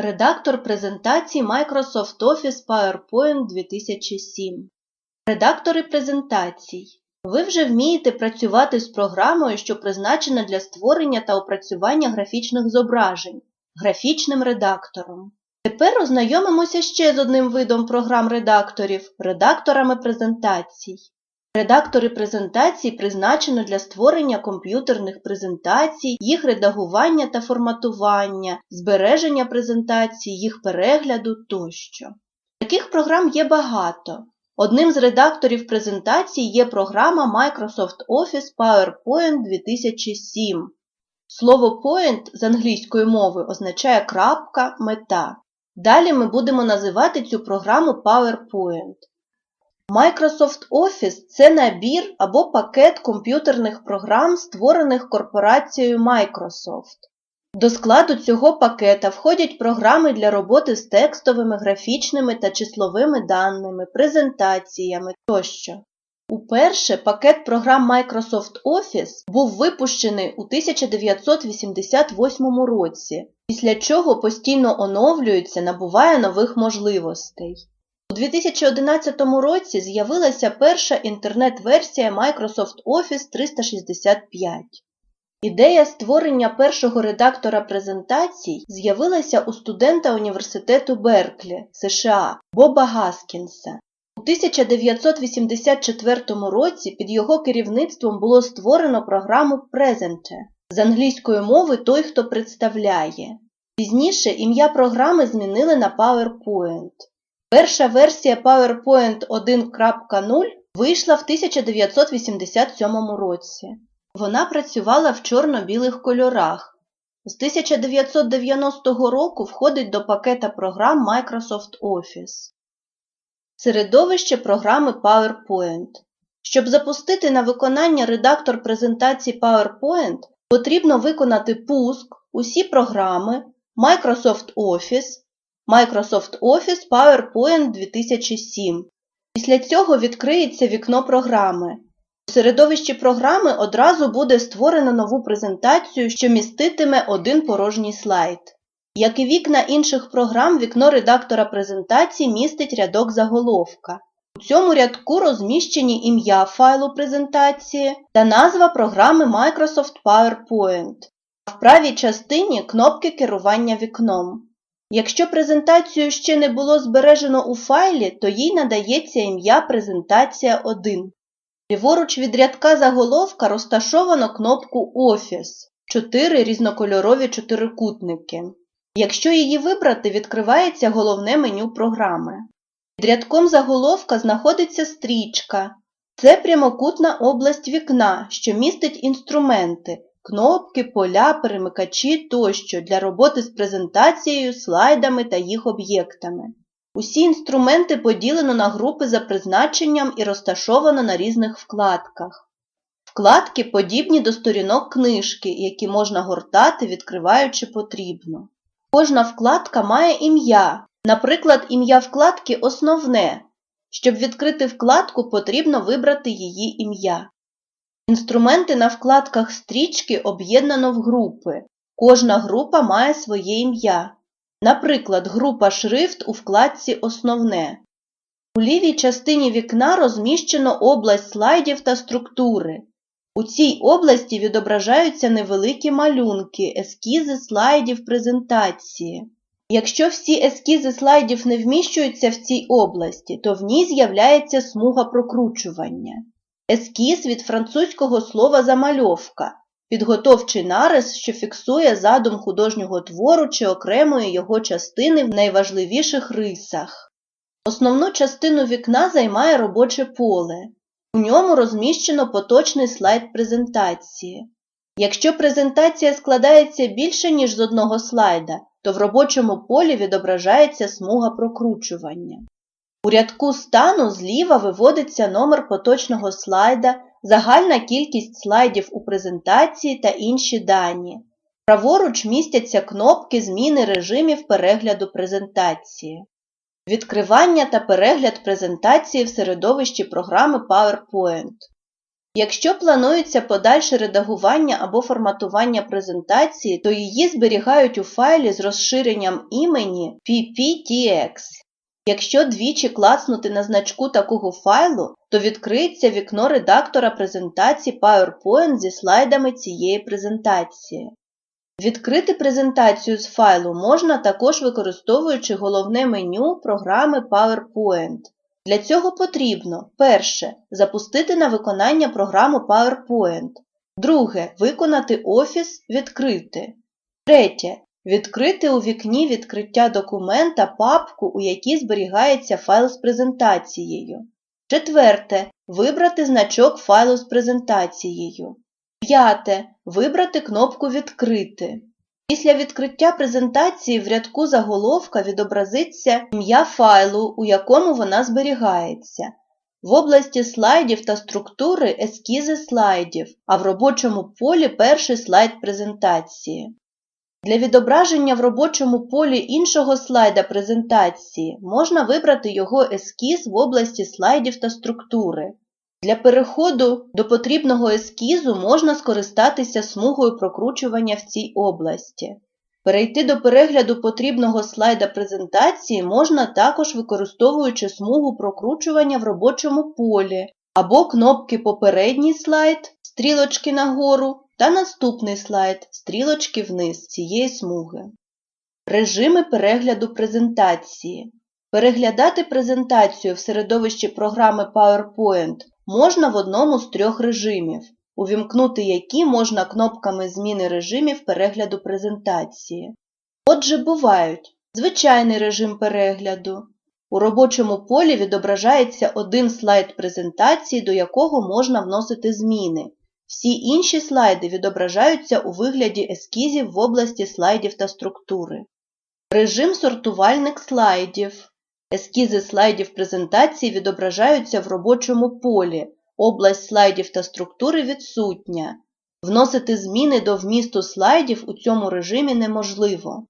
Редактор презентацій Microsoft Office PowerPoint 2007. Редактори презентацій. Ви вже вмієте працювати з програмою, що призначена для створення та опрацювання графічних зображень графічним редактором. Тепер ознайомимося ще з одним видом програм-редакторів редакторами презентацій. Редактори презентацій призначено для створення комп'ютерних презентацій, їх редагування та форматування, збереження презентацій, їх перегляду тощо. Таких програм є багато. Одним з редакторів презентацій є програма Microsoft Office PowerPoint 2007. Слово point з англійської мови означає крапка, мета. Далі ми будемо називати цю програму PowerPoint. Microsoft Office – це набір або пакет комп'ютерних програм, створених корпорацією Microsoft. До складу цього пакета входять програми для роботи з текстовими, графічними та числовими даними, презентаціями тощо. Уперше пакет програм Microsoft Office був випущений у 1988 році, після чого постійно оновлюється, набуває нових можливостей. У 2011 році з'явилася перша інтернет-версія Microsoft Office 365. Ідея створення першого редактора презентацій з'явилася у студента університету Берклі, США Боба Гаскінса. У 1984 році під його керівництвом було створено програму Presenter з англійської мови той, хто представляє. Пізніше ім'я програми змінили на PowerPoint. Перша версія PowerPoint 1.0 вийшла в 1987 році. Вона працювала в чорно-білих кольорах. З 1990 року входить до пакета програм Microsoft Office. Середовище програми PowerPoint. Щоб запустити на виконання редактор презентацій PowerPoint, потрібно виконати пуск усі програми Microsoft Office, Microsoft Office PowerPoint 2007. Після цього відкриється вікно програми. У середовищі програми одразу буде створено нову презентацію, що міститиме один порожній слайд. Як і вікна інших програм, вікно редактора презентації містить рядок заголовка. У цьому рядку розміщені ім'я файлу презентації та назва програми Microsoft PowerPoint, а в правій частині кнопки керування вікном. Якщо презентацію ще не було збережено у файлі, то їй надається ім'я Презентація 1. Ліворуч від рядка заголовка розташовано кнопку Офіс, 4 різнокольорові чотирикутники. Якщо її вибрати, відкривається головне меню програми. Під рядком заголовка знаходиться стрічка. Це прямокутна область вікна, що містить інструменти, кнопки, поля, перемикачі тощо для роботи з презентацією, слайдами та їх об'єктами. Усі інструменти поділено на групи за призначенням і розташовано на різних вкладках. Вкладки подібні до сторінок книжки, які можна гортати, відкриваючи потрібно. Кожна вкладка має ім'я, наприклад, ім'я вкладки Основне. Щоб відкрити вкладку, потрібно вибрати її ім'я. Інструменти на вкладках стрічки об'єднано в групи. Кожна група має своє ім'я. Наприклад, група Шрифт у вкладці Основне. У лівій частині вікна розміщено область слайдів та структури. У цій області відображаються невеликі малюнки, ескізи слайдів презентації. Якщо всі ескізи слайдів не вміщуються в цій області, то в ній з'являється смуга прокручування. Ескіз від французького слова замальовка підготовчий нарис, що фіксує задум художнього твору чи окремої його частини в найважливіших рисах. Основну частину вікна займає робоче поле. У ньому розміщено поточний слайд презентації. Якщо презентація складається більше, ніж з одного слайда, то в робочому полі відображається смуга прокручування. У рядку стану зліва виводиться номер поточного слайда, загальна кількість слайдів у презентації та інші дані. Праворуч містяться кнопки зміни режимів перегляду презентації. Відкривання та перегляд презентації в середовищі програми PowerPoint. Якщо планується подальше редагування або форматування презентації, то її зберігають у файлі з розширенням імені PPTX. Якщо двічі клацнути на значку такого файлу, то відкриється вікно редактора презентації PowerPoint зі слайдами цієї презентації. Відкрити презентацію з файлу можна також використовуючи головне меню програми PowerPoint. Для цього потрібно перше запустити на виконання програму PowerPoint. Друге виконати Офіс відкрити. Третє відкрити у вікні відкриття документа папку, у якій зберігається файл з презентацією. Четверте вибрати значок файлу з презентацією. П'яте вибрати кнопку Відкрити. Після відкриття презентації в рядку заголовка відобразиться ім'я файлу, у якому вона зберігається. В області слайдів та структури ескізи слайдів, а в робочому полі перший слайд презентації. Для відображення в робочому полі іншого слайда презентації можна вибрати його ескіз в області слайдів та структури. Для переходу до потрібного ескізу можна скористатися смугою прокручування в цій області. Перейти до перегляду потрібного слайда презентації можна також використовуючи смугу прокручування в робочому полі або кнопки Попередній слайд, стрілочки нагору та наступний слайд, стрілочки вниз цієї смуги. Режими перегляду презентації. Переглядати презентацію в середовищі програми PowerPoint можна в одному з трьох режимів, увімкнути які можна кнопками зміни режимів перегляду презентації. Отже, бувають звичайний режим перегляду. У робочому полі відображається один слайд презентації, до якого можна вносити зміни. Всі інші слайди відображаються у вигляді ескізів в області слайдів та структури. Режим сортувальник слайдів. Ескізи слайдів презентації відображаються в робочому полі, область слайдів та структури відсутня. Вносити зміни до вмісту слайдів у цьому режимі неможливо.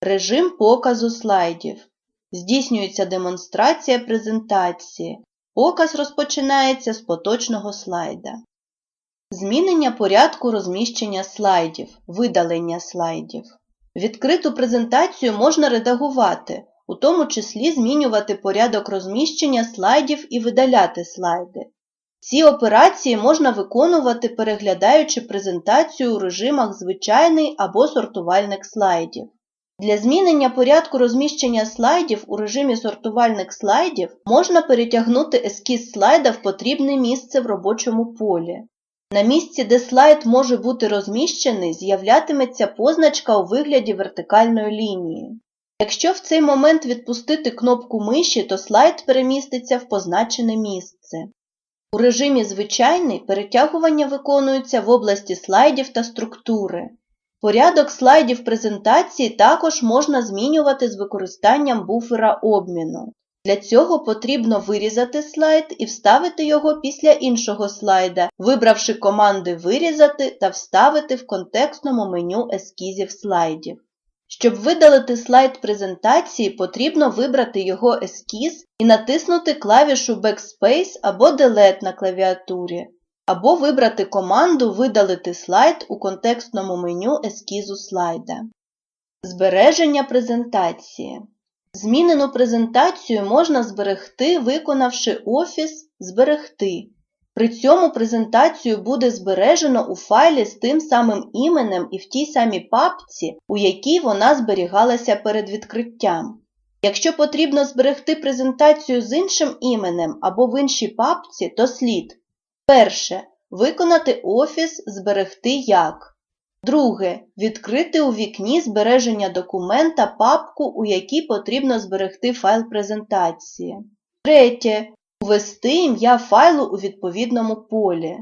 Режим показу слайдів. Здійснюється демонстрація презентації. Показ розпочинається з поточного слайда. Змінення порядку розміщення слайдів, видалення слайдів. Відкриту презентацію можна редагувати, у тому числі змінювати порядок розміщення слайдів і видаляти слайди. Ці операції можна виконувати, переглядаючи презентацію у режимах звичайний або сортувальник слайдів. Для змінення порядку розміщення слайдів у режимі сортувальник слайдів можна перетягнути ескіз слайда в потрібне місце в робочому полі. На місці, де слайд може бути розміщений, з'являтиметься позначка у вигляді вертикальної лінії. Якщо в цей момент відпустити кнопку миші, то слайд переміститься в позначене місце. У режимі звичайний перетягування виконується в області слайдів та структури. Порядок слайдів презентації також можна змінювати з використанням буфера обміну. Для цього потрібно вирізати слайд і вставити його після іншого слайда, вибравши команди Вирізати та Вставити в контекстному меню ескізів слайдів. Щоб видалити слайд презентації, потрібно вибрати його ескіз і натиснути клавішу Backspace або Delete на клавіатурі, або вибрати команду Видалити слайд у контекстному меню ескізу слайда. Збереження презентації. Змінену презентацію можна зберегти, виконавши Офіс Зберегти. При цьому презентацію буде збережено у файлі з тим самим іменем і в тій самій папці, у якій вона зберігалася перед відкриттям. Якщо потрібно зберегти презентацію з іншим іменем або в іншій папці, то слід перше. Виконати Офіс Зберегти як. Друге. Відкрити у вікні збереження документа папку, у якій потрібно зберегти файл презентації. Третє. Ввести ім'я файлу у відповідному полі.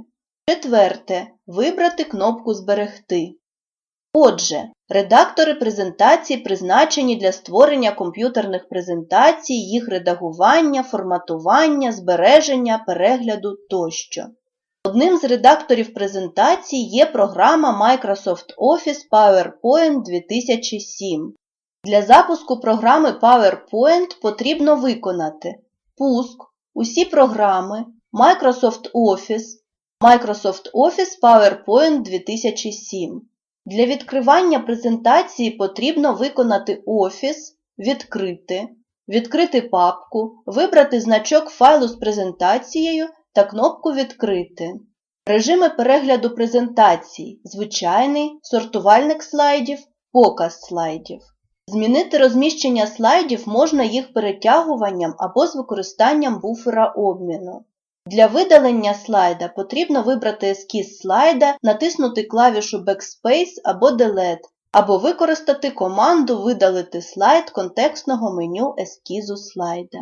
Четверте. Вибрати кнопку Зберегти. Отже, редактори презентацій призначені для створення комп'ютерних презентацій, їх редагування, форматування, збереження, перегляду тощо. Одним з редакторів презентацій є програма Microsoft Office PowerPoint 2007. Для запуску програми PowerPoint потрібно виконати пуск, усі програми, Microsoft Office, Microsoft Office PowerPoint 2007. Для відкривання презентації потрібно виконати Офіс, відкрити, відкрити папку, вибрати значок файлу з презентацією та кнопку Відкрити. Режими перегляду презентацій звичайний, сортувальник слайдів, показ слайдів. Змінити розміщення слайдів можна їх перетягуванням або з використанням буфера обміну. Для видалення слайда потрібно вибрати ескіз слайда, натиснути клавішу Backspace або Delete, або використати команду Видалити слайд контекстного меню ескізу слайда.